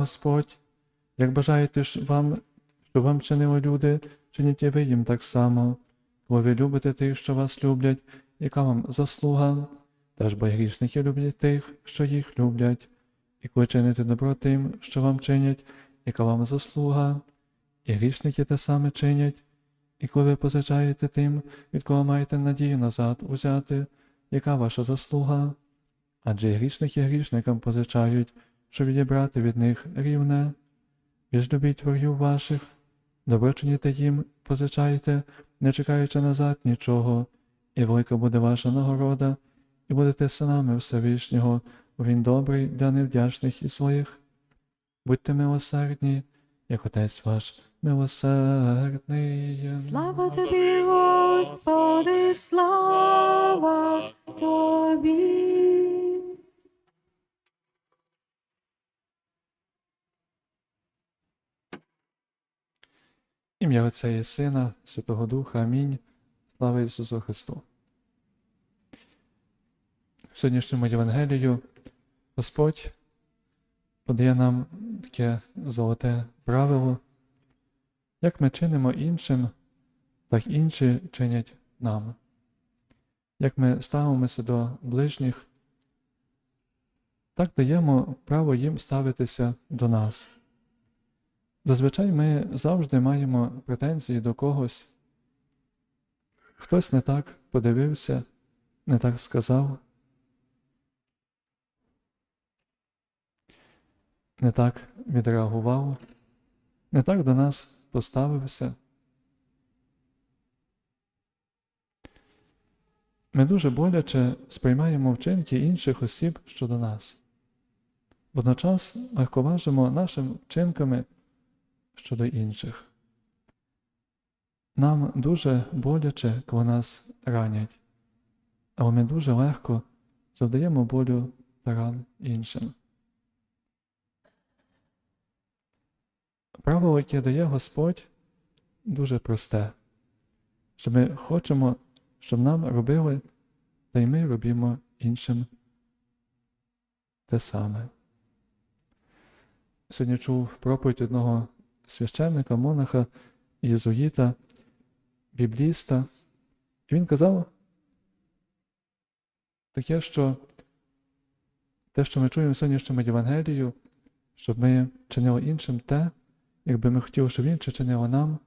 Господь, як бажаєте ж вам, щоб вам чинили люди, чиніть і ви їм так само. Коли ви любите тих, що вас люблять, яка вам заслуга? Теж бо й грішники люблять тих, що їх люблять. І коли чините добро тим, що вам чинять, яка вам заслуга, і грішники те саме чинять, і коли ви позичаєте тим, від кого маєте надію назад узяти, яка ваша заслуга? Адже грішники грішникам позичають, щоб відібрати від них рівне. Ви ж любіть ворогів ваших, добро чиніте їм, позичайте, не чекаючи назад нічого, і велика буде ваша нагорода, і будете синами Всевишнього, він добрий для невдячних і своїх. Будьте милосердні, як Отець ваш милосердний. Слава тобі, Господи, слава Ім'я Отця і Сина, Святого Духа, Амінь. Слава Ісусу Христу. В сьогоднішньому Євангелію Господь подає нам таке золоте правило, як ми чинимо іншим, так інші чинять нам. Як ми ставимося до ближніх, так даємо право їм ставитися до нас. Зазвичай ми завжди маємо претензії до когось. Хтось не так подивився, не так сказав, не так відреагував, не так до нас поставився. Ми дуже боляче сприймаємо вчинки інших осіб щодо нас. Водночас легковажимо нашими вчинками щодо інших. Нам дуже боляче, коли нас ранять, але ми дуже легко завдаємо болю та ран іншим. Правило, яке дає Господь, дуже просте, що ми хочемо, щоб нам робили, та й ми робимо іншим те саме. Сьогодні чув проповідь одного священника, монаха, єзуїта, бібліста. І він казав таке, що те, що ми чуємо сьогоднішньому Євангелію, щоб ми чинили іншим те, якби ми хотіли, щоб інші чинили нам,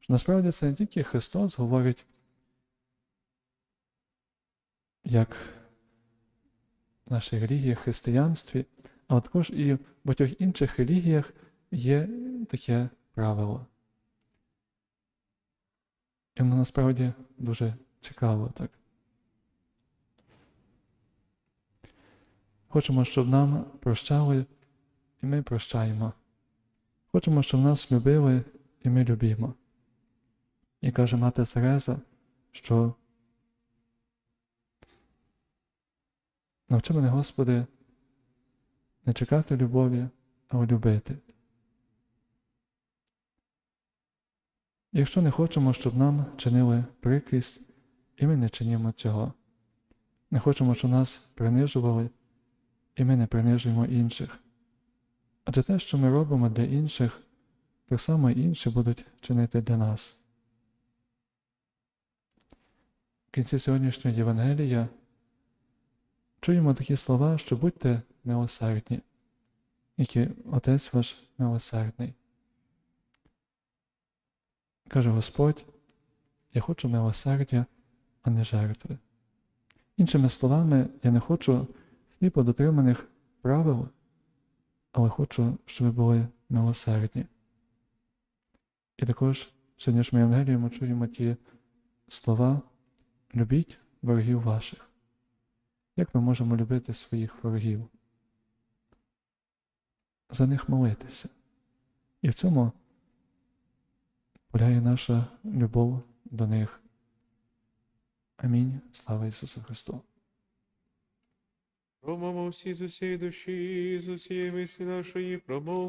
що насправді це не тільки Христос говорить, як в нашій релігії, християнстві, а також і в багатьох інших релігіях є таке правило. І воно насправді дуже цікаво так. Хочемо, щоб нам прощали, і ми прощаємо. Хочемо, щоб нас любили, і ми любимо. І каже мати Тереза, що навчи мене, Господи, не чекати любові, а любити. Якщо не хочемо, щоб нам чинили прикрість, і ми не чинимо цього. Не хочемо, щоб нас принижували, і ми не принижуємо інших. Адже те, що ми робимо для інших, так само інші будуть чинити для нас. В кінці сьогоднішнього Євангелія чуємо такі слова, що будьте милосердні, які Отець ваш милосердний. Каже Господь, я хочу милосердя, а не жертви. Іншими словами, я не хочу сліпо дотриманих правил, але хочу, щоб ви були милосердні. І також сьогодні ж ми Євангелії ми чуємо ті слова любіть ворогів ваших. Як ми можемо любити своїх ворогів? За них молитися. І в цьому полягає наша любов до них. Амінь. Слава Ісусу Христу! Промовимо всі з усієї душі, з усієї мислі нашої, промов.